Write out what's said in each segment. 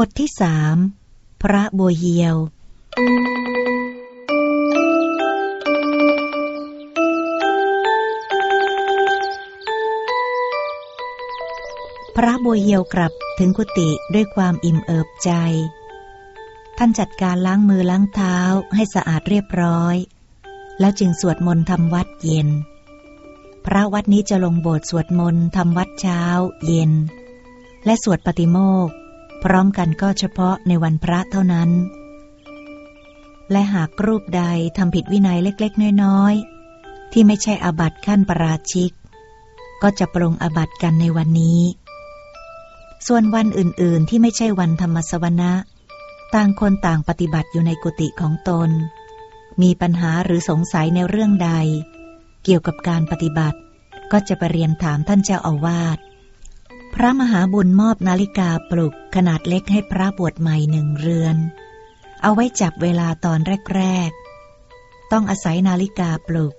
บทที่สามพระบัวเยียว พระบัวเยียวกลับถึงกุฏิด้วยความอิ่มเอิบใจ ท่านจัดการล้างมือล้างเท้าให้สะอาดเรียบร้อย แล้วจึงสวดมนต์ทำวัดเย็น พระวัดนี้จะลงโบสถ์สวดมนต์ทำวัดเช้า เย็น และสวดปฏิโมกข์ พร้อมกันก็เฉพาะในวันพระเท่านั้น และหากรูปใดทำผิดวินัยเล็กๆ น้อยๆ ที่ไม่ใช่อาบัติขั้นประราชิก ก็จะปรงอาบัติกันในวันนี้ ส่วนวันอื่นๆที่ไม่ใช่วันธรรมสวนะต่างคนต่างปฏิบัติอยู่ในกุฏิของตน มีปัญหาหรือสงสัยในเรื่องใด เกี่ยวกับการปฏิบัติ ก็จะไปเรียนถามท่านเจ้าอาวาส พระมหาบุญมอบนาฬิกาปลุกขนาดเล็กให้พระบวชใหม่หนึ่งเรือน เอาไว้จับเวลาตอนแรก ๆ ต้องอาศัยนาฬิกาปลุก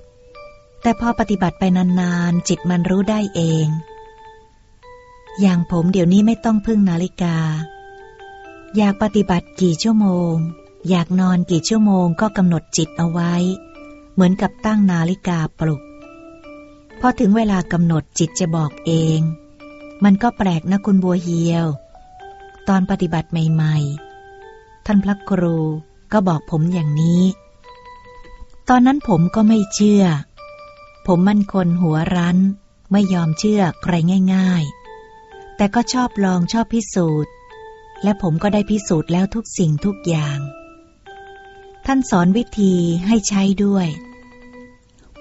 แต่พอปฏิบัติไปนานๆ จิตมันรู้ได้เอง อย่างผมเดี๋ยวนี้ไม่ต้องพึ่งนาฬิกา อยากปฏิบัติกี่ชั่วโมง อยากนอนกี่ชั่วโมงก็กำหนดจิตเอาไว้ เหมือนกับตั้งนาฬิกาปลุก พอถึงเวลากำหนดจิตจะบอกเอง มันก็แปลกนะคุณบัวเฮียว ตอนปฏิบัติใหม่ๆ ท่านพระครูก็บอกผมอย่างนี้ ตอนนั้นผมก็ไม่เชื่อ ผมมันคนหัวรั้น ไม่ยอมเชื่อใครง่าย ๆ แต่ก็ชอบลองชอบพิสูจน์ และผมก็ได้พิสูจน์แล้วทุกสิ่งทุกอย่าง ท่านสอนวิธีให้ใช้ด้วย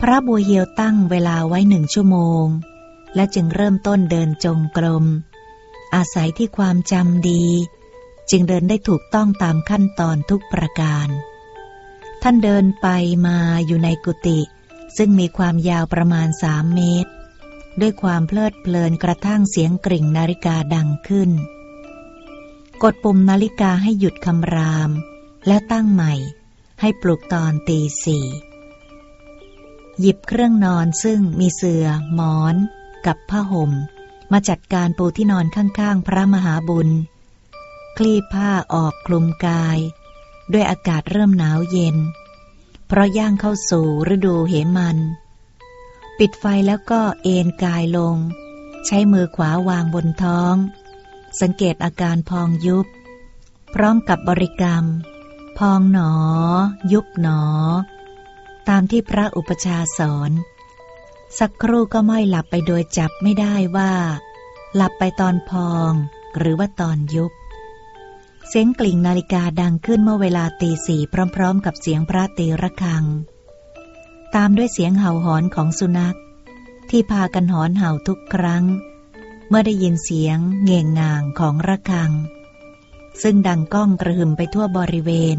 พระบัวเฮียวตั้งเวลาไว้หนึ่งชั่วโมง และจึงเริ่มต้นเดินจงกรม อาศัยที่ความจำดี จึงเดินได้ถูกต้องตามขั้นตอนทุกประการ ท่านเดินไปมาอยู่ในกุฏิซึ่งมีความยาวประมาณสามเมตร ด้วยความเพลิดเพลินกระทั่งเสียงกริ่งนาฬิกาดังขึ้น กดปุ่มนาฬิกาให้หยุดคำราม แล้วตั้งใหม่ให้ปลุกตอนตีสี่หยิบเครื่องนอนซึ่งมีเสือ่อหมอน กับผ้าห่ม มาจัดการปูที่นอนข้างๆ พระมหาบุญ คลี่ผ้าออกคลุมกาย ด้วยอากาศเริ่มหนาวเย็น เพราะย่างเข้าสู่ฤดูเหมัน ปิดไฟแล้วก็เอนกายลง ใช้มือขวาวางบนท้อง สังเกตอาการพองยุบ พร้อมกับบริกรรม พองหนอ ยุบหนอ ตามที่พระอุปชาสอน สักครู่ก็ไม่หลับไปโดยจับไม่ได้ว่า หลับไปตอนพองหรือว่าตอนยุบ เสียงกลิ่งนาฬิกาดังขึ้นเมื่อเวลาตีสี่พร้อม ๆ กับเสียงพระตีระฆัง ตามด้วยเสียงเห่าหอนของสุนัข ที่พากันหอนเห่าทุกครั้ง เมื่อได้ยินเสียงเง่งงางของระฆัง ซึ่งดังก้องกระหึ่มไปทั่วบริเวณ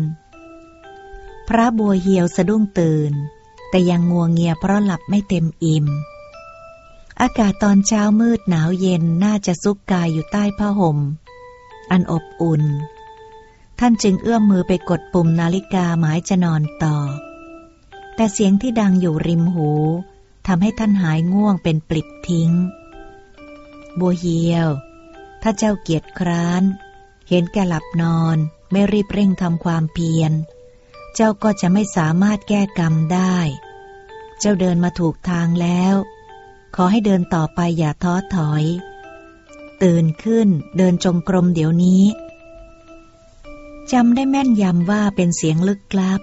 พระบัวเหียวสะดุ้งตื่น แต่ยังงัวงเงียเพราะหลับไม่เต็มอิ่ม อากาศตอนเช้ามืดหนาวเย็นน่าจะซุกกายอยู่ใต้ผ้าห่ม อันอบอุ่น ท่านจึงเอื้อมมือไปกดปุ่มนาฬิกาหมายจะนอนต่อ แต่เสียงที่ดังอยู่ริมหูทำให้ท่านหายง่วงเป็นปลิดทิ้ง บัวเหียว ถ้าเจ้าเกียรติคร้าน เห็นแกหลับนอนไม่รีบเร่งทำความเพียร เจ้าก็จะไม่สามารถแก้กรรมได้ เจ้าเดินมาถูกทางแล้ว ขอให้เดินต่อไปอย่าท้อถอย ตื่นขึ้นเดินจงกรมเดี๋ยวนี้จำได้แม่นยำว่าเป็นเสียงลึกลับ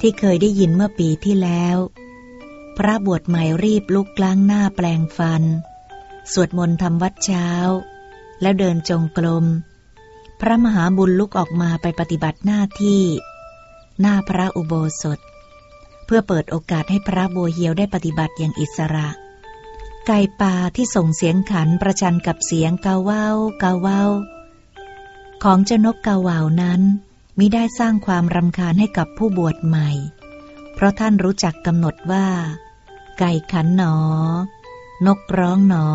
ที่เคยได้ยินเมื่อปีที่แล้ว พระบวชใหม่รีบลุกล้างหน้าแปลงฟัน สวดมนต์ทำวัดเช้า แล้วเดินจงกรมพระมหาบุญลุกออกมาไปปฏิบัติหน้าที่ หน้าพระอุโบสถ เพื่อเปิดโอกาสให้พระบัวเฮียวได้ปฏิบัติอย่างอิสระ ไก่ป่าที่ส่งเสียงขันประชันกับเสียงกาเว้ากาเว้า ของเจ้านกกาว่าวนั้นมิได้สร้างความรำคาญให้กับผู้บวชใหม่ เพราะท่านรู้จักกำหนดว่า ไก่ขันหนอ นกร้องหนอ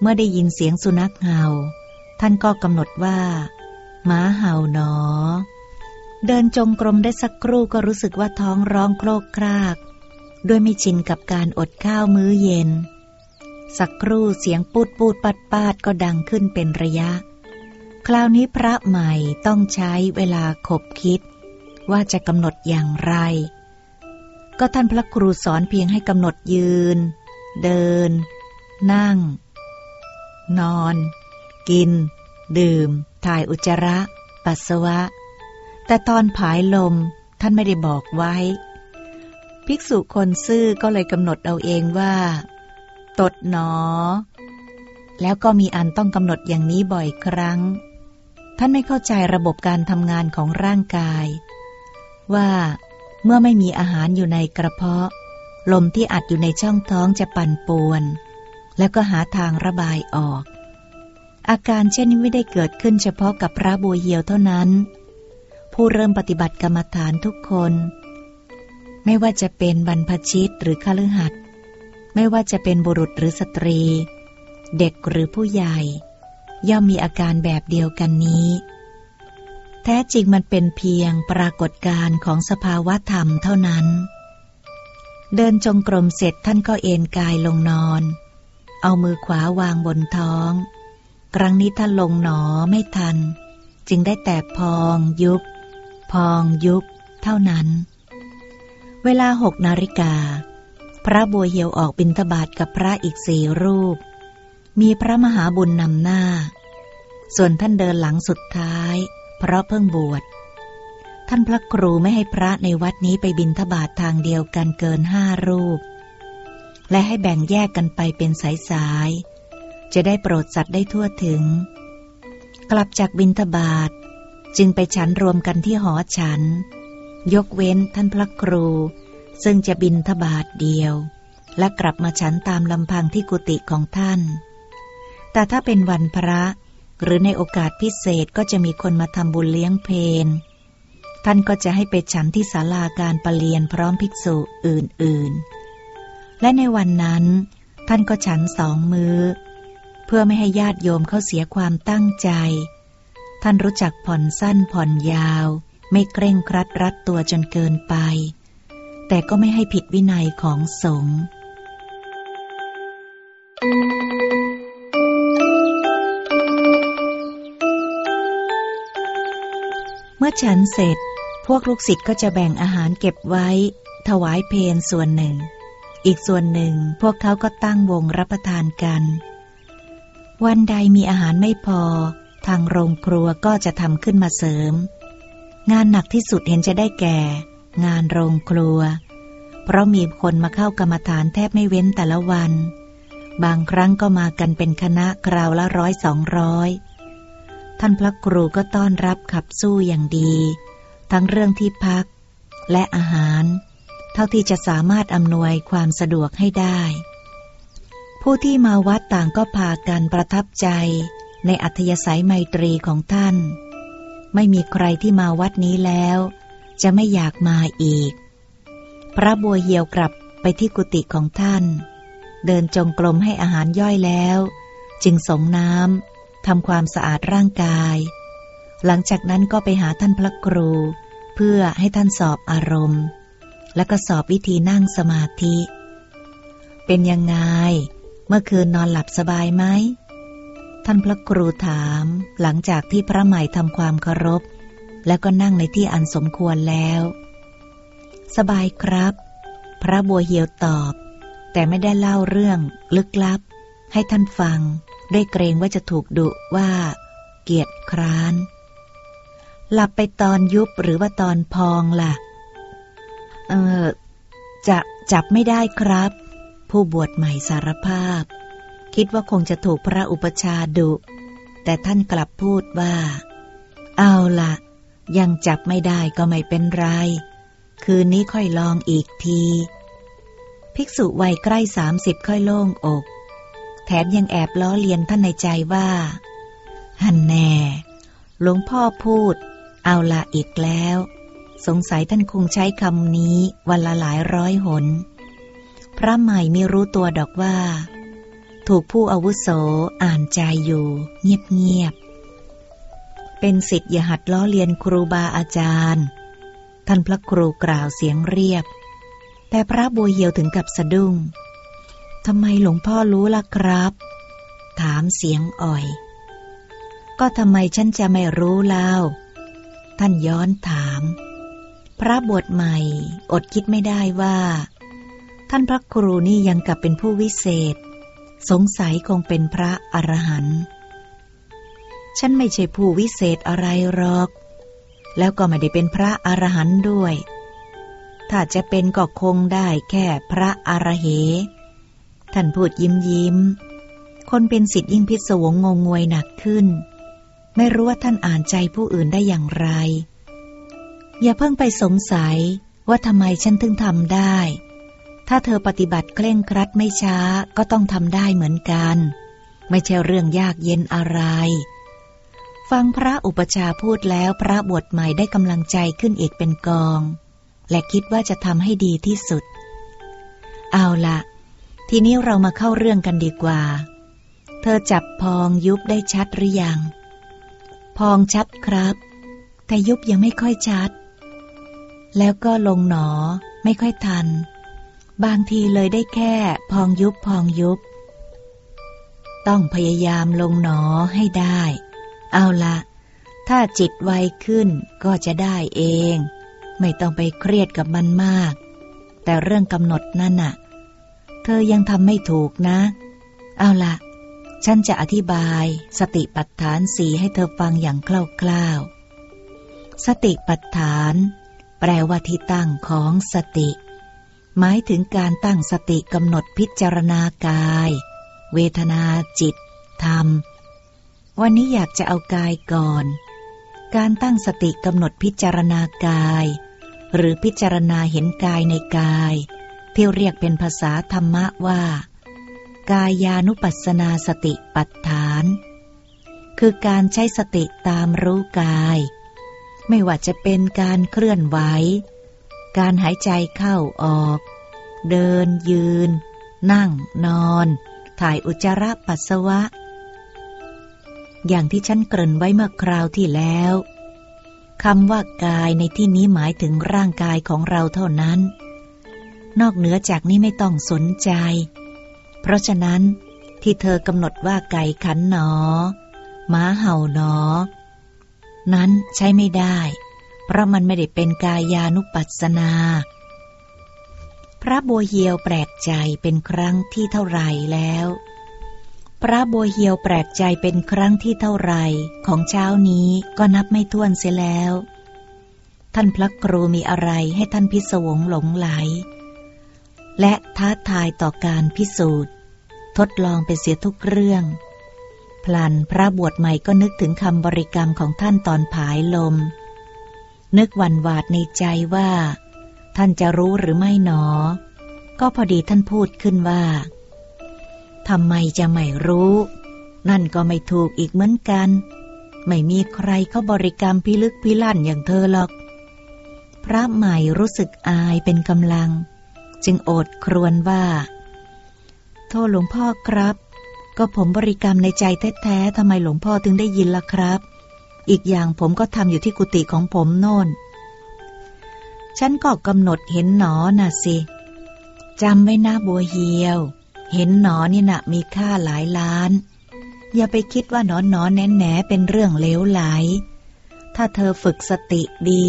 เมื่อได้ยินเสียงสุนัขเห่า ท่านก็กำหนดว่าหมาเห่าหนอ เดินจงกรมได้สักครู่ก็รู้สึกว่าท้องร้องโครกคราก ด้วยไม่ชินกับการอดข้าวมื้อเย็น สักครู่เสียงปูดปูดปัดปาดก็ดังขึ้นเป็นระยะ คราวนี้พระใหม่ต้องใช้เวลาคบคิด ว่าจะกำหนดอย่างไร ก็ท่านพระครูสอนเพียงให้กำหนดยืน เดิน นั่ง นอน กิน ดื่ม ถ่ายอุจจาระ ปัสสาวะ แต่ตอนผายลมท่านไม่ได้บอกไว้ ภิกษุคนซื่อก็เลยกำหนดเอาเองว่า ตดหนอ แล้วก็มีอันต้องกำหนดอย่างนี้บ่อยครั้ง ท่านไม่เข้าใจระบบการทำงานของร่างกาย ว่าเมื่อไม่มีอาหารอยู่ในกระเพาะ ลมที่อัดอยู่ในช่องท้องจะปั่นป่วน แล้วก็หาทางระบายออก อาการเช่นนี้ไม่ได้เกิดขึ้นเฉพาะกับพระบัวเหียวเท่านั้น ผู้เริ่มปฏิบัติกรรมฐานทุกคน ไม่ว่าจะเป็นบรรพชิตหรือคฤหัสถ์ไม่ว่าจะเป็นบุรุษหรือสตรี เด็กหรือผู้ใหญ่ ย่อมมีอาการแบบเดียวกันนี้ แท้จริงมันเป็นเพียงปรากฏการณ์ของสภาวะธรรมเท่านั้น เดินจงกรมเสร็จท่านก็เอนกายลงนอน เอามือขวาวางบนท้อง ครั้งนี้ท่านลงหนอไม่ทัน จึงได้แต่พองยุบ พองยุบ เท่านั้น เวลาหกนาฬิกา พระบัวเหียวออกบิณฑบาตกับพระอีกสี่รูป มีพระมหาบุญนำหน้า ส่วนท่านเดินหลังสุดท้าย เพราะเพิ่งบวช ท่านพระครูไม่ให้พระในวัดนี้ไปบิณฑบาตทางเดียวกันเกินห้ารูป และให้แบ่งแยกกันไปเป็นสายๆจะได้โปรดสัตว์ได้ทั่วถึง กลับจากบิณฑบาต จึงไปฉันรวมกันที่หอฉัน ยกเว้นท่านพระครู ซึ่งจะบินทบาทเดียว และกลับมาฉันตามลำพังที่กุฏิของท่าน แต่ถ้าเป็นวันพระหรือในโอกาสพิเศษก็จะมีคนมาทำบุญเลี้ยงเพนท่านก็จะให้ไปฉันที่ศาลาการประเรียนพร้อมภิกษุอื่นๆ และในวันนั้น ท่านก็ฉันสองมือ้อ เพื่อไม่ให้ญาติโยมเขาเสียความตั้งใจ ท่านรู้จักผ่อนสั้นผ่อนยาว ไม่เคร่งครัดรัดตัวจนเกินไป แต่ก็ไม่ให้ผิดวินัยของสงฆ์เมื่อฉันเสร็จ พวกลูกศิษย์ก็จะแบ่งอาหารเก็บไว้ ถวายเพนส่วนหนึ่ง อีกส่วนหนึ่งพวกเขาก็ตั้งวงรับประทานกัน วันใดมีอาหารไม่พอ ทางโรงครัวก็จะทำขึ้นมาเสริม งานหนักที่สุดเห็นจะได้แก่ งานโรงครัว เพราะมีคนมาเข้ากรรมฐานแทบไม่เว้นแต่ละวัน บางครั้งก็มากันเป็นคณะคราวละร้อยสองร้อยท่านพระครูก็ต้อนรับขับสู้อย่างดี ทั้งเรื่องที่พัก และอาหาร เท่าที่จะสามารถอำนวยความสะดวกให้ได้ ผู้ที่มาวัดต่างก็พากันประทับใจ ในอัธยาศัยไมตรีของท่าน ไม่มีใครที่มาวัดนี้แล้ว จะไม่อยากมาอีก พระบัวเหี่ยวกลับไปที่กุฏิของท่าน เดินจงกรมให้อาหารย่อยแล้ว จึงสงน้ำทำความสะอาดร่างกาย หลังจากนั้นก็ไปหาท่านพระครู เพื่อให้ท่านสอบอารมณ์ และก็สอบวิธีนั่งสมาธิ เป็นยังไง เมื่อคืนนอนหลับสบายไหม ท่านพระครูถามหลังจากที่พระใหม่ทำความเคารพ แล้วก็นั่งในที่อันสมควรแล้ว สบายครับ พระบัวเหียวตอบ แต่ไม่ได้เล่าเรื่องลึกลับ ให้ท่านฟังได้เกรงว่าจะถูกดุว่า เกียรติคร้าน หลับไปตอนยุบหรือว่าตอนพองล่ะ เออจะจับไม่ได้ครับ ผู้บวชใหม่สารภาพ คิดว่าคงจะถูกพระอุปชาดุ แต่ท่านกลับพูดว่า เอาละ ยังจับไม่ได้ก็ไม่เป็นไร คืนนี้ค่อยลองอีกที ภิกษุวัยใกล้สามสิบค่อยโล่งอก แถมยังแอบล้อเลียนท่านในใจว่าฮันแน่ หลวงพ่อพูด เอาละอีกแล้ว สงสัยท่านคงใช้คำนี้วันละหลายร้อยหน พระใหม่ไม่รู้ตัวดอกว่า ถูกผู้อาวุโสอ่านใจอยู่ เงียบๆ เป็นสิทธิ์อย่าหัดล้อเลียนครูบาอาจารย์ ท่านพระครูกล่าวเสียงเรียบ แต่พระบัวเหียวถึงกับสะดุ้งทำไมหลวงพ่อรู้ล่ะครับ ถามเสียงอ่อย ก็ทำไมฉันจะไม่รู้เล่า ท่านย้อนถาม พระบวชใหม่อดคิดไม่ได้ว่า ท่านพระครูนี่ยังกับเป็นผู้วิเศษ สงสัยคงเป็นพระอรหันต์ฉันไม่ใช่ผู้วิเศษอะไรหรอก แล้วก็ไม่ได้เป็นพระอรหันต์ด้วย ถ้าจะเป็นก็คงได้แค่พระอรเหท่านพูดยิ้มยิ้ม คนเป็นสิทธิ์ยิ่งพิศวงงงงวยหนักขึ้น ไม่รู้ว่าท่านอ่านใจผู้อื่นได้อย่างไร อย่าเพิ่งไปสงสัยว่าทำไมฉันถึงทำได้ ถ้าเธอปฏิบัติเคร่งครัดไม่ช้าก็ต้องทำได้เหมือนกัน ไม่ใช่เรื่องยากเย็นอะไร ฟังพระอุปชาพูดแล้วพระบวชใหม่ได้กำลังใจขึ้นอีกเป็นกอง และคิดว่าจะทำให้ดีที่สุด เอาละทีนี้เรามาเข้าเรื่องกันดีกว่า เธอจับพองยุบได้ชัดหรือยัง พองชัดครับ แต่ยุบยังไม่ค่อยชัด แล้วก็ลงหนอไม่ค่อยทัน บางทีเลยได้แค่พองยุบพองยุบ ต้องพยายามลงหนอให้ได้ เอาละถ้าจิตไวขึ้นก็จะได้เอง ไม่ต้องไปเครียดกับมันมาก แต่เรื่องกำหนดนั่นน่ะ เธอยังทำไม่ถูกนะ เอาละฉันจะอธิบายสติปัฏฐานสีให้เธอฟังอย่างคร่าวๆสติปัฏฐาน แปลว่าที่ตั้งของสติ หมายถึงการตั้งสติกำหนดพิจารณากาย เวทนาจิต ธรรม วันนี้อยากจะเอากายก่อน การตั้งสติกำหนดพิจารณากาย หรือพิจารณาเห็นกายในกาย ที่เรียกเป็นภาษาธรรมะว่า กายานุปัสสนาสติปัฏฐาน คือการใช้สติตามรู้กาย ไม่ว่าจะเป็นการเคลื่อนไหว การหายใจเข้าออก เดินยืน นั่งนอน ถ่ายอุจจาระปัสสาวะ อย่างที่ฉันเกริ่นไว้เมื่อคราวที่แล้วคำว่ากายในที่นี้หมายถึงร่างกายของเราเท่านั้น นอกเหนือจากนี้ไม่ต้องสนใจ เพราะฉะนั้นที่เธอกำหนดว่าไก่ขันหนอหมาเห่าหนอ นั้นใช้ไม่ได้ เพราะมันไม่ได้เป็นกายานุปัสสนา พระบัวเฮียวแปลกใจเป็นครั้งที่เท่าไรแล้ว พระบัวเฮียวแปลกใจเป็นครั้งที่เท่าไรของเช้านี้ก็นับไม่ถ้วนเสียแล้ว ท่านพระครูมีอะไรให้ท่านพิศวงหลงไหล และท้าทายต่อการพิสูจน์ ทดลองไปเสียทุกเรื่องพลันพระบวชใหม่ก็นึกถึงคำบริกรรมของท่านตอนผายลม นึกวันวาดในใจว่า ท่านจะรู้หรือไม่หนอ ก็พอดีท่านพูดขึ้นว่าทำไมจะไม่รู้ นั่นก็ไม่ถูกอีกเหมือนกัน ไม่มีใครเขาบริกรรมพิลึกพิลั่นอย่างเธอหรอก พระใหม่รู้สึกอายเป็นกำลัง จึงโอดครวญว่า โทษหลวงพ่อครับ ก็ผมบริกรรมในใจแท้ๆทำไมหลวงพ่อถึงได้ยินล่ะครับ อีกอย่างผมก็ทำอยู่ที่กุฏิของผมโน่น ฉันก็กำหนดเห็นหนอน่ะสิจำไว้นะบัวเฮียว เห็นหนอนี่นะมีค่าหลายล้าน อย่าไปคิดว่าหนอนหนอแน่แหนเป็นเรื่องเลวไหล ถ้าเธอฝึกสติดี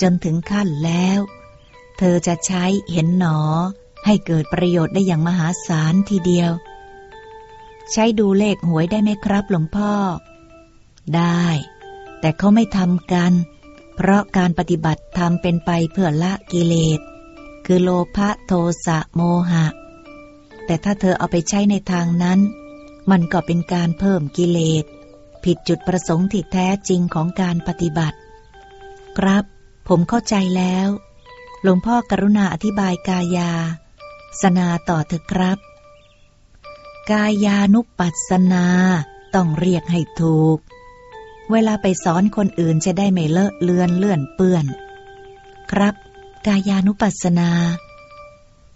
จนถึงขั้นแล้ว เธอจะใช้เห็นหนอ ให้เกิดประโยชน์ได้อย่างมหาศาลทีเดียว ใช้ดูเลขหวยได้ไหมครับหลวงพ่อ ได้ แต่เขาไม่ทำกัน เพราะการปฏิบัติทำเป็นไปเพื่อละกิเลส คือโลภะโทสะโมหะ แต่ถ้าเธอเอาไปใช้ในทางนั้น มันก็เป็นการเพิ่มกิเลส ผิดจุดประสงค์ที่แท้จริงของการปฏิบัติ ครับ ผมเข้าใจแล้ว หลวงพ่อกรุณาอธิบายกายา สนาต่อเถอะครับ กายานุปัสสนาต้องเรียกให้ถูก เวลาไปสอนคนอื่นจะได้ไม่เลอะเลือนเลื่อนเปื้อน ครับ กายานุปัสสนา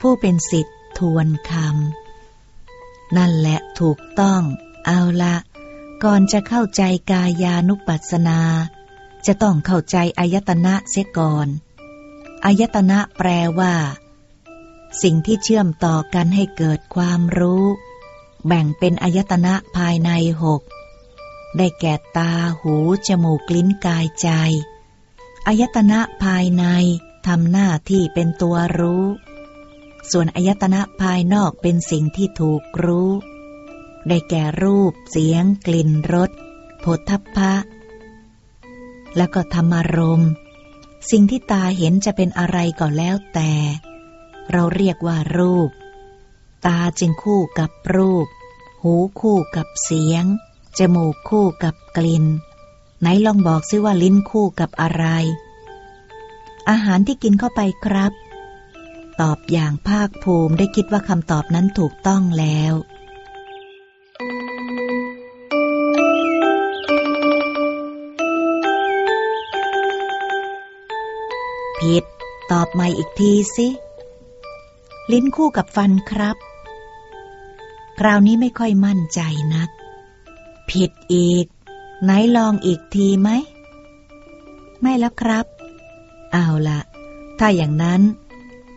ผู้เป็นสิทธิ์ทวนคำนั่นแหละถูกต้อง เอาละ ก่อนจะเข้าใจกายานุปัสสนา จะต้องเข้าใจอายตนะเสียก่อนอายตนะแปลว่า สิ่งที่เชื่อมต่อกันให้เกิดความรู้ แบ่งเป็นอายตนะภายในหก ได้แก่ตา หู จมูก ลิ้น กายใจ อายตนะภายในทำหน้าที่เป็นตัวรู้ ส่วนอายตนะภายนอกเป็นสิ่งที่ถูกรู้ ได้แก่รูป เสียง กลิ่น รสผฏฐัพพะ แล้วก็ธรรมารมสิ่งที่ตาเห็นจะเป็นอะไรก็แล้วแต่ เราเรียกว่ารูป ตาจึงคู่กับรูป หูคู่กับเสียง จมูกคู่กับกลิ่น ไหนลองบอกซิว่าลิ้นคู่กับอะไร อาหารที่กินเข้าไปครับ ตอบอย่างภาคภูมิได้คิดว่าคำตอบนั้นถูกต้องแล้วผิดตอบใหม่อีกทีสิ ลิ้นคู่กับฟันครับ คราวนี้ไม่ค่อยมั่นใจนัก ผิดอีก ไหนลองอีกทีไหม ไม่แล้วครับ เอาละถ้าอย่างนั้น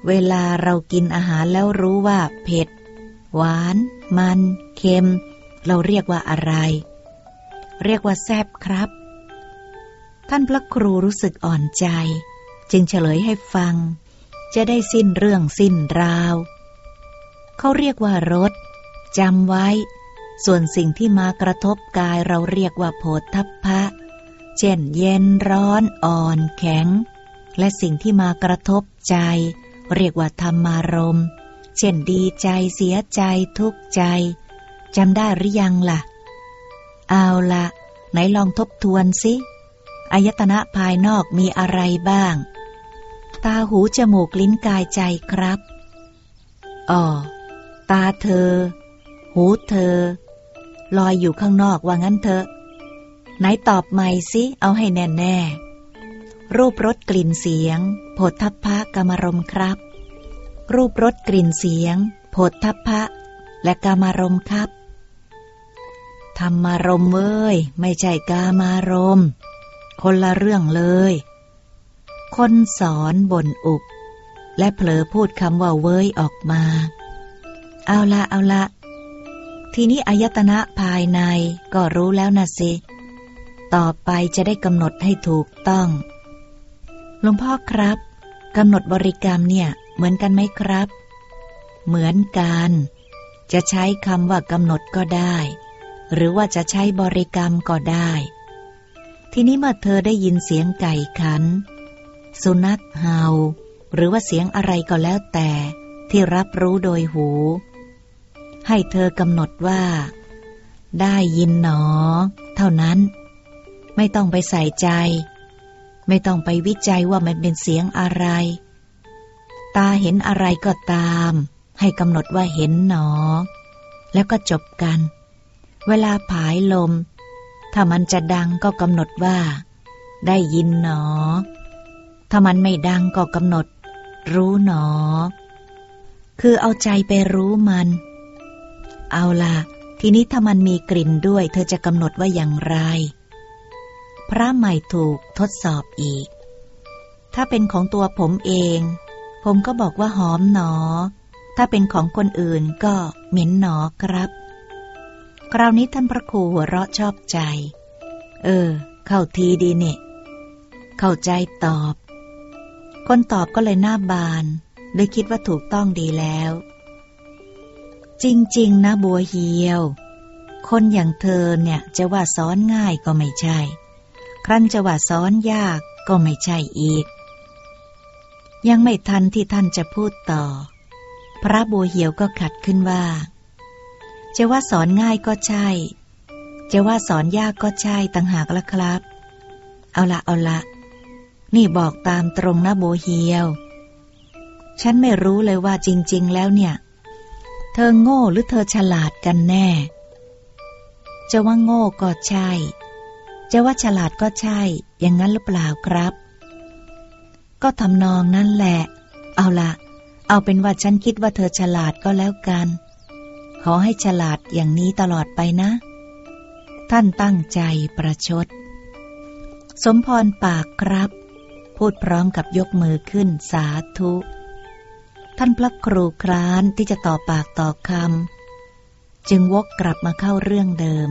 เวลาเรากินอาหารแล้วรู้ว่า เผ็ด หวาน มัน เค็ม เราเรียกว่าอะไร เรียกว่าแซบครับ ท่านพระครูรู้สึกอ่อนใจ จึงเฉลยให้ฟัง จะได้สิ้นเรื่องสิ้นราว เขาเรียกว่ารสจำไว้ ส่วนสิ่งที่มากระทบกายเราเรียกว่าโผฏฐัพพะ เช่นเย็นร้อนอ่อนแข็ง และสิ่งที่มากระทบใจ เรียกว่าธรรมารมเช่นดีใจเสียใจทุกข์ใจจำได้หรือยังละ่ะ เอาละไหนลองทบทวนสิอายตนะภายนอกมีอะไรบ้าง ตาหูจมูกลิ้นกายใจครับอ๋อตาเธอ หูเธอ ลอยอยู่ข้างนอกว่างั้นเถอะ ไหนตอบใหม่สิเอาให้แน่แน่รูปรสกลิ่นเสียงโผฏฐัพพะกรรมรมครับ รูปรสกลิ่นเสียงโผฏฐัพพะ และกามารมครับธรรมารมเว้ยไม่ใช่กามารม คนละเรื่องเลย คนสอนบ่นอุบและเผลอพูดคำว่าเว้ยออกมา เอาละเอาละ ทีนี้อายตนะภายในก็รู้แล้วนะสิ ต่อไปจะได้กำหนดให้ถูกต้องหลวงพ่อครับกำหนดบริกรรมเนี่ยเหมือนกันไหมครับ เหมือนกัน จะใช้คำว่ากำหนดก็ได้ หรือว่าจะใช้บริกรรมก็ได้ ทีนี้เมื่อเธอได้ยินเสียงไก่ขัน สุนัขเห่า หรือว่าเสียงอะไรก็แล้วแต่ที่รับรู้โดยหู ให้เธอกำหนดว่า ได้ยินหนอ เท่านั้น ไม่ต้องไปใส่ใจ ไม่ต้องไปวิจัยว่ามันเป็นเสียงอะไร ตาเห็นอะไรก็ตาม ให้กำหนดว่าเห็นหนอ แล้วก็จบกัน เวลาผายลม ถ้ามันจะดังก็กำหนดว่า ได้ยินหนอ ถ้ามันไม่ดังก็กำหนด รู้หนอ คือเอาใจไปรู้มัน เอาล่ะทีนี้ถ้ามันมีกลิ่นด้วย เธอจะกำหนดว่าอย่างไร พระใหม่ถูกทดสอบอีก ถ้าเป็นของตัวผมเอง ผมก็บอกว่าหอมหนอ ถ้าเป็นของคนอื่นก็เหม็นหนอครับ คราวนี้ท่านพระครูหัวเราะชอบใจ เออ เข้าทีดีเนี่ยเข้าใจตอบ คนตอบก็เลยหน้าบานเลยคิดว่าถูกต้องดีแล้ว จริง ๆ นะบัวเหียว คนอย่างเธอเนี่ยจะว่าสอนง่ายก็ไม่ใช่ ครั้นจะว่าสอนยากก็ไม่ใช่อีก ยังไม่ทันที่ท่านจะพูดต่อ พระบัวเหียวก็ขัดขึ้นว่า จะว่าสอนง่ายก็ใช่ จะว่าสอนยากก็ใช่ต่างหากละครับ เอาละเอาละ นี่บอกตามตรงนะโบเฮียว ฉันไม่รู้เลยว่าจริง ๆ แล้วเนี่ย เธอโง่หรือเธอฉลาดกันแน่ จะว่าโง่ก็ใช่ จะว่าฉลาดก็ใช่ อย่างนั้นหรือเปล่าครับ ก็ทำนองนั่นแหละ เอาละ เอาเป็นว่าฉันคิดว่าเธอฉลาดก็แล้วกัน ขอให้ฉลาดอย่างนี้ตลอดไปนะ ท่านตั้งใจประชด สมพรปากครับ พูดพร้อมกับยกมือขึ้นสาธุ ท่านพระครูครานที่จะต่อปากต่อคำจึงวกกลับมาเข้าเรื่องเดิม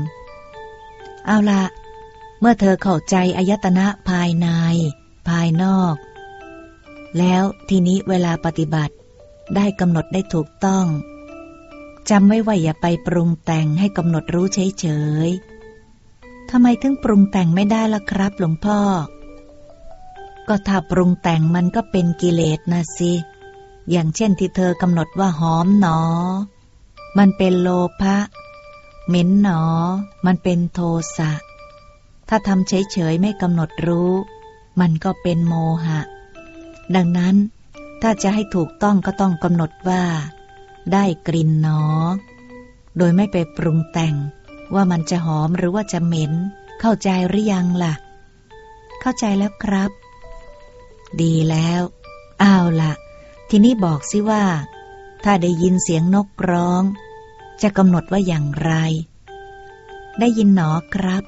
เอาละเมื่อเธอเข้าใจอายตนะภายใน ภายนอก แล้วทีนี้เวลาปฏิบัติได้กำหนดได้ถูกต้องจำไว้ว่าอย่าไปปรุงแต่งให้กำหนดรู้เฉยๆทำไมถึงปรุงแต่งไม่ได้ล่ะครับหลวงพ่อ ก็ถ้าปรุงแต่งมันก็เป็นกิเลสนะสิ อย่างเช่นที่เธอกำหนดว่าหอมหนอ มันเป็นโลภะเหม็นหนอ มันเป็นโทสะ ถ้าทำเฉยๆไม่กำหนดรู้ มันก็เป็นโมหะ ดังนั้น ถ้าจะให้ถูกต้องก็ต้องกำหนดว่า ได้กลิ่นหนอ โดยไม่ไปปรุงแต่งว่ามันจะหอมหรือว่าจะเหม็น เข้าใจหรือยังล่ะ เข้าใจแล้วครับ ดีแล้ว อ้าวล่ะ ทีนี้บอกสิว่า ถ้าได้ยินเสียงนกร้อง จะกำหนดว่าอย่างไร ได้ยินหนอครับ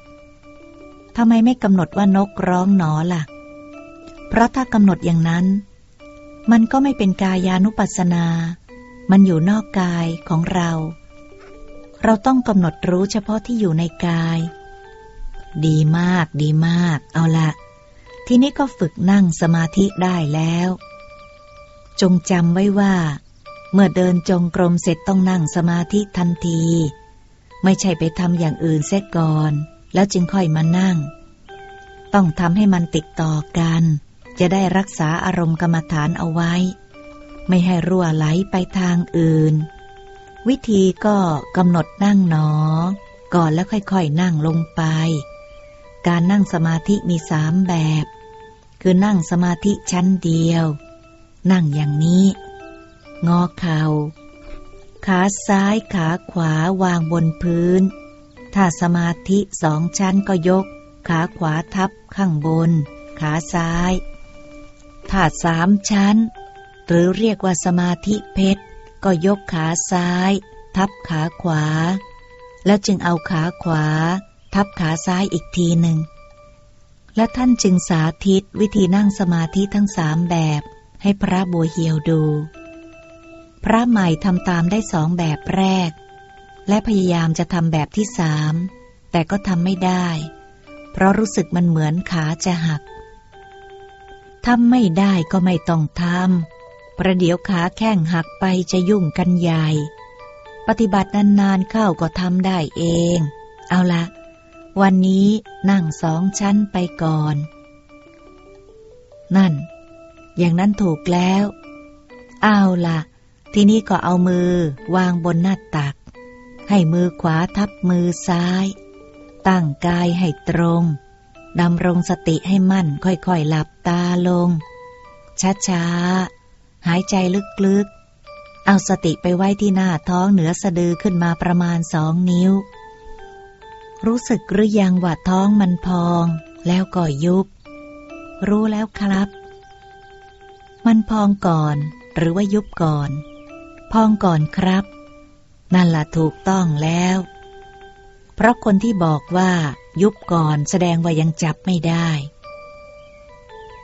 ทำไมไม่กำหนดว่านกร้องหนอล่ะ เพราะถ้ากำหนดอย่างนั้น มันก็ไม่เป็นกายานุปัสนา มันอยู่นอกกายของเรา เราต้องกำหนดรู้เฉพาะที่อยู่ในกาย ดีมาก ดีมาก เอาละ ทีนี้ก็ฝึกนั่งสมาธิได้แล้ว จงจำไว้ว่า เมื่อเดินจงกรมเสร็จต้องนั่งสมาธิทันที ไม่ใช่ไปทำอย่างอื่นเสียก่อน แล้วจึงค่อยมานั่ง ต้องทำให้มันติดต่อกัน จะได้รักษาอารมณ์กรรมฐานเอาไว้ ไม่ให้รั่วไหลไปทางอื่น วิธีก็กำหนดนั่งหนอ ก่อนแล้วค่อยๆนั่งลงไป การนั่งสมาธิมีสามแบบ คือนั่งสมาธิชั้นเดียว นั่งอย่างนี้ งอเขา่าขาซ้ายขาขวาวางบนพื้น ถ้าสมาธิสองชั้นก็ยก ขาขวาทับข้างบน ขาซ้าย ถ้าสามชั้น หรือเรียกว่าสมาธิเพชร ก็ยกขาซ้าย ทับขาขวา แล้วจึงเอาขาขวา ทับขาซ้ายอีกทีหนึ่งและท่านจึงสาธิตวิธีนั่งสมาธิทั้งสามแบบ ให้พระบัวเหียวดู พระใหม่ทำตามได้สองแบบแรก และพยายามจะทำแบบที่สามแต่ก็ทำไม่ได้ เพราะรู้สึกมันเหมือนขาจะหักทำไม่ได้ก็ไม่ต้องทำประเดี๋ยวขาแข้งหักไปจะยุ่งกันใหญ่ ปฏิบัตินานๆเข้าก็ทำได้เอง เอาละวันนี้นั่งสองชั้นไปก่อน นั่น อย่างนั้นถูกแล้ว เอาละทีนี้ก็เอามือวางบนหน้าตัก ให้มือขวาทับมือซ้าย ตั้งกายให้ตรงดำรงสติให้มั่นค่อยๆหลับตาลง ช้าๆ หายใจลึกๆ เอาสติไปไว้ที่หน้าท้องเหนือสะดือขึ้นมาประมาณสองนิ้ว รู้สึกหรือยังว่าท้องมันพอง แล้วก็ยุบ รู้แล้วครับ มันพองก่อน หรือว่ายุบก่อน พองก่อนครับ นั่นละถูกต้องแล้ว เพราะคนที่บอกว่ายุบก่อนแสดงว่ายังจับไม่ได้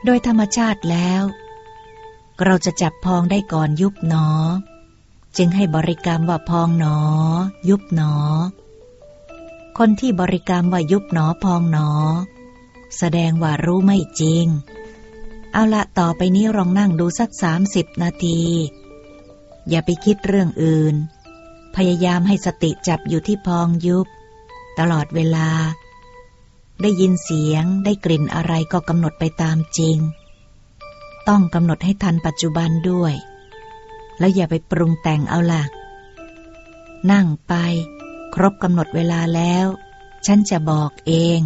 โดยธรรมชาติแล้ว เราจะจับพองได้ก่อนยุบหนอ จึงให้บริกรรมว่าพองหนอ ยุบหนอ คนที่บริกรรมว่ายุบหนอพองหนอ แสดงว่ารู้ไม่จริง เอาละต่อไปนี้ลองนั่งดูสักสามสิบนาที อย่าไปคิดเรื่องอื่น พยายามให้สติจับอยู่ที่พองยุบ ตลอดเวลา ได้ยินเสียงได้กลิ่นอะไรก็กำหนดไปตามจริง ต้องกำหนดให้ทันปัจจุบันด้วย แล้วอย่าไปปรุงแต่งเอาล่ะนั่งไป ครบกำหนดเวลาแล้ว ฉันจะบอกเอง